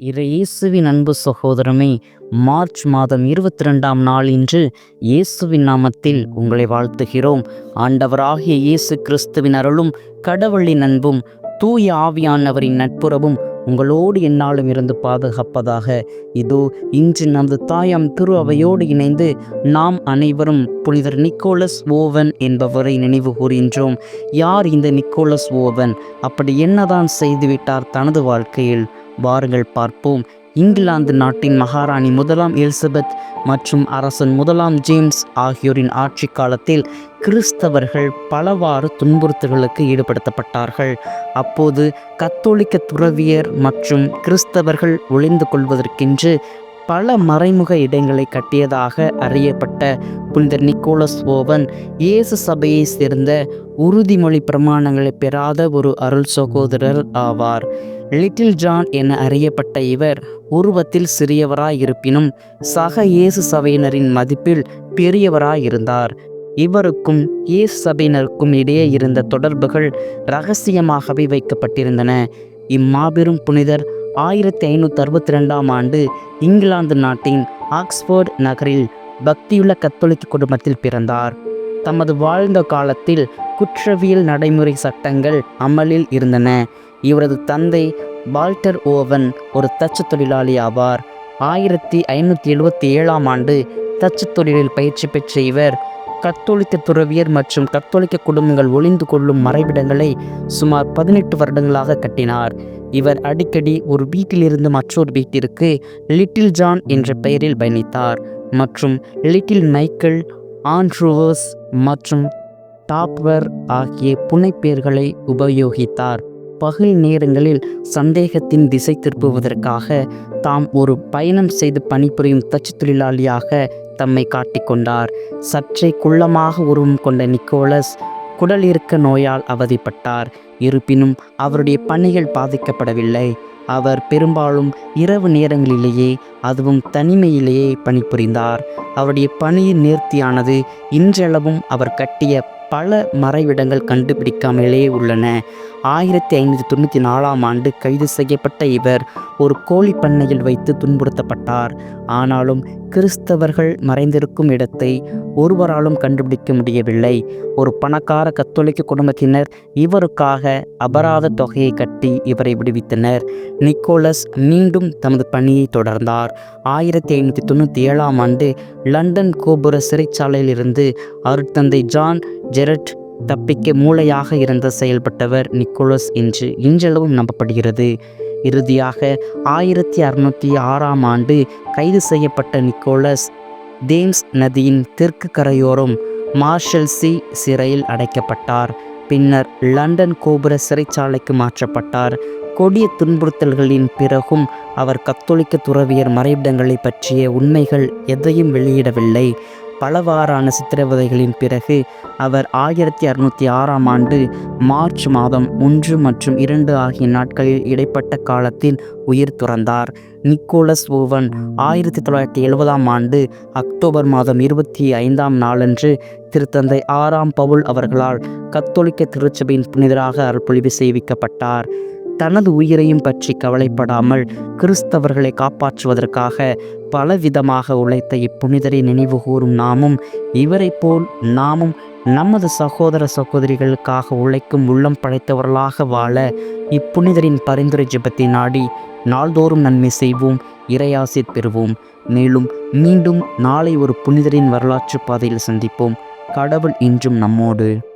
இயேசுவின் அன்பு சகோதரமே மார்ச் மாதம் இருபத்தி ரெண்டாம் நாள் இன்று இயேசுவின் நாமத்தில் உங்களை வாழ்த்துகிறோம். ஆண்டவராகிய இயேசு கிறிஸ்துவின் அருளும் கடவுளின் அன்பும் தூய ஆவியானவரின் நட்புறவும் உங்களோடு என்னாலும் இருந்து பாதுகாப்பதாக. இதோ இன்று நமது தாயாம் திரு அவையோடு இணைந்து நாம் அனைவரும் புனிதர் நிக்கோலஸ் ஓவன் என்பவரை நினைவு கூறுகின்றோம் யார் இந்த நிக்கோலஸ் ஓவன்? அப்படி என்னதான் செய்துவிட்டார் தனது வாழ்க்கையில்? வாருங்கள் பார்ப்போம். இங்கிலாந்து நாட்டின் மகாராணி முதலாம் எலிசபெத் மற்றும் அரசன் முதலாம் ஜேம்ஸ் ஆகியோரின் ஆட்சி காலத்தில் கிறிஸ்தவர்கள் பலவாறு துன்புறுத்தல்களுக்கு ஈடுபடுத்தப்பட்டார்கள். அப்போது கத்தோலிக்க துறவியர் மற்றும் கிறிஸ்தவர்கள் ஒளிந்து கொள்வதற்கென்று பல மறைமுக இடங்களை கட்டியதாக அறியப்பட்ட புனிதர் நிக்கோலஸ் ஓவன் இயேசு சபையை சேர்ந்த உறுதிமொழி பிரமாணங்களை பெறாத ஒரு அருள் சகோதரர் ஆவார். லிட்டில் ஜான் என அறியப்பட்ட இவர் உருவத்தில் சிறியவராயிருப்பினும் சக இயேசு சபையினரின் மதிப்பில் பெரியவராயிருந்தார். இவருக்கும் இயேசு சபையினருக்கும் இடையே இருந்த தொடர்புகள் ரகசியமாகவே வைக்கப்பட்டிருந்தன. இம்மாபெரும் புனிதர் ஆயிரத்தி ஐநூற்றி அறுபத்தி ரெண்டாம் ஆண்டு இங்கிலாந்து நாட்டின் ஆக்ஸ்போர்ட் நகரில் பக்தியுள்ள கத்தோலிக்க குடும்பத்தில் பிறந்தார். தமது வாழ்ந்த காலத்தில் குற்றவியல் நடைமுறை சட்டங்கள் அமலில் இருந்தன. இவரது தந்தை வால்டர் ஓவன் ஒரு தச்சு தொழிலாளி ஆவார். ஆயிரத்தி ஐநூற்றி எழுபத்தி ஏழாம் ஆண்டு தச்சு தொழிலில் பயிற்சி பெற்ற இவர் கத்தோலிக்க துறவியர் மற்றும் கத்தோலிக்க குடும்பங்கள் ஒளிந்து கொள்ளும் மறைவிடங்களை சுமார் பதினெட்டு வருடங்களாக கட்டினார். இவர் அடிக்கடி ஒரு வீட்டிலிருந்து மற்றொரு வீட்டிற்கு லிட்டில் ஜான் என்ற பெயரில் பயணித்தார் மற்றும் லிட்டில் மைக்கேல் ஆண்ட்ரூவர்ஸ் மற்றும் டாப்வர் ஆகிய புனைப்பெயர்களை உபயோகித்தார். பகல் நேரங்களில் சந்தேகத்தின் திசை திருப்புவதற்காக தாம் ஒரு பயணம் செய்து பணிபுரியும் தச்சு தொழிலாளியாக தம்மை காட்டிக்கொண்டார். சற்றே குள்ளமாக உருவம் கொண்ட நிக்கோலஸ் குடல் இருக்க நோயால் அவதிப்பட்டார். இருப்பினும் அவருடைய பணிகள் பாதிக்கப்படவில்லை. அவர் பெரும்பாலும் இரவு நேரங்களிலேயே அதுவும் தனிமையிலேயே பணிபுரிந்தார். அவருடைய பணியின் நேர்த்தியானது இன்றளவும் அவர் கட்டிய பல மறைவிடங்கள் கண்டுபிடிக்காமலே உள்ளன. ஆயிரத்தி ஐநூற்றி தொண்ணூற்றி நாலாம் ஆண்டு கைது செய்யப்பட்ட இவர் ஒரு கோழி பண்ணையில் வைத்து துன்புறுத்தப்பட்டார். ஆனாலும் கிறிஸ்தவர்கள் மறைந்திருக்கும் இடத்தை ஒருவராலும் கண்டுபிடிக்க முடியவில்லை. ஒரு பணக்கார கத்தோலிக்க குடும்பத்தினர் இவருக்காக அபராத தொகையை கட்டி இவரை விடுவித்தனர். நிக்கோலஸ் மீண்டும் தமது பணியை தொடர்ந்தார். ஆயிரத்தி ஐநூற்றி தொண்ணூற்றி ஏழாம் ஆண்டு லண்டன் கோபுர சிறைச்சாலையிலிருந்து அருட்தந்தை ஜான் ஜெரட் தப்பிக்க மூளையாக இருந்து செயல்பட்டவர் நிக்கோலஸ் என்று இன்றளவும் நம்பப்படுகிறது. இறுதியாக ஆயிரத்தி அறுநூற்றி ஆறாம் ஆண்டு கைது செய்யப்பட்ட நிக்கோலஸ் தேம்ஸ் நதியின் தெற்கு கரையோரம் மார்ஷல்சி சிறையில் அடைக்கப்பட்டார். பின்னர் லண்டன் கோபுர சிறைச்சாலைக்கு மாற்றப்பட்டார். கொடிய துன்புறுத்தல்களின் பிறகும் அவர் கத்தோலிக்க துறவியர் மறைவிடங்களை பற்றிய உண்மைகள் எதையும் வெளியிடவில்லை. பலவாறான சித்திரவதைகளின் பிறகு அவர் ஆயிரத்தி அறுநூற்றி ஆறாம் ஆண்டு மார்ச் மாதம் ஒன்று மற்றும் இரண்டு ஆகிய நாட்களில் இடைப்பட்ட காலத்தில் உயிர் துறந்தார். நிக்கோலஸ் ஓவன் ஆயிரத்தி தொள்ளாயிரத்தி எழுபதாம் ஆண்டு அக்டோபர் மாதம் இருபத்தி ஐந்தாம் நாளன்று திருத்தந்தை ஆறாம் பவுல் அவர்களால் கத்தோலிக்க திருச்சபையின் புனிதராக அருள்பொழிவு செய்விக்கப்பட்டார். தனது உயிரையும் பற்றி கவலைப்படாமல் கிறிஸ்தவர்களை காப்பாற்றுவதற்காக பலவிதமாக உழைத்த இப்புனிதரை நினைவு கூறும் நாமும் இவரை போல் நாமும் நமது சகோதர சகோதரிகளுக்காக உழைக்கும் உள்ளம் படைத்தவர்களாக வாழ இப்புனிதரின் பரிந்துரை ஜெபத்தை நாடி நாள்தோறும் நன்மை செய்வோம் இறையாசி பெறுவோம். மேலும் மீண்டும் நாளை ஒரு புனிதரின் வரலாற்று பாதையில் சந்திப்போம். கடவுள் இன்றும் நம்மோடு.